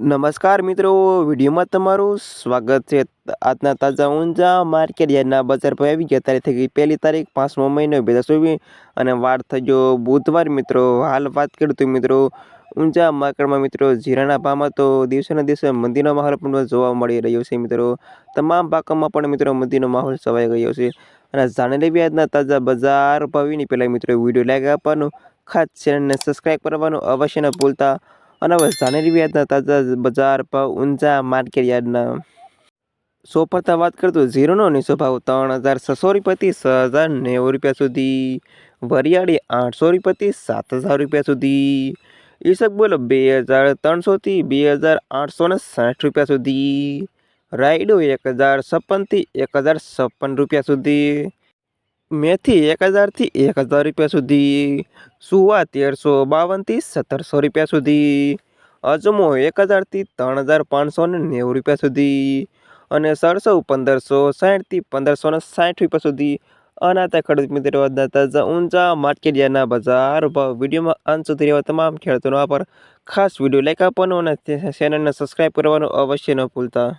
નમસ્કાર મિત્રો, વિડીયોમાં તમારું સ્વાગત છે. આજના તાજા ઊંઝા માર્કેટ યાર્ડના બજાર પર આવી ગયા. તારીખ થઈ ગઈ પહેલી તારીખ, પાંચમો મહિનો, બે હજાર ચોવીસ. અને વાર થઈ ગયો બુધવાર મિત્રો. હાલ વાત કરું તો મિત્રો, ઊંઝા માર્કેટમાં મિત્રો જીરાના ભાવમાં તો દિવસેના દિવસે મંદીનો માહોલ પણ જોવા મળી રહ્યો છે મિત્રો. તમામ પાકોમાં પણ મિત્રો મંદીનો માહોલ છવાઈ ગયો છે. અને જાણી લેવી આજના તાજા બજાર ભાવીની પહેલાં મિત્રો વીડિયો લાઈક આપવાનું, ખાસ ચેનલને સબસ્ક્રાઈબ કરવાનું અવશ્ય ન ભૂલતા. અને જાનેરી વ્યાજના તાજા બજાર ભાવ ઊંચા માર્કેટ યાર્ડના. સો પરતા વાત કરતો ઝીરોનો નીચો ભાવ ત્રણ હજાર છસો રૂપિયાથી છ હજાર નેવું રૂપિયા સુધી. વરિયાળી આઠસો રૂપિયાથી સાત હજાર રૂપિયા સુધી. ઈસક બોલો બે હજાર ત્રણસોથી બે હજાર આઠસો ને સાઠ રૂપિયા સુધી. રાયડો એક હજાર છપ્પનથી એક હજાર છપ્પન રૂપિયા સુધી. મેથી એક હજારથી એક હજાર રૂપિયા સુધી, સુવા તેરસો બાવનથી સત્તરસો રૂપિયા સુધી, અજમો એક હજારથી ત્રણ હજાર પાંચસો ને નેવું રૂપિયા સુધી અને સરસો પંદરસો સાઠથી પંદરસો ને સાઠ રૂપિયા સુધી. અનાતા ખેડૂત મિત્રો તાજા ઊંચા માર્કેટિયાના બજાર ભાવ. વિડીયોમાં અંત સુધી રહેવા તમામ ખેડૂતોનો આભાર. ખાસ વીડિયો લાઈક આપવાનો અને ચેનલને સબસ્ક્રાઈબ કરવાનું અવશ્ય ન ભૂલતા.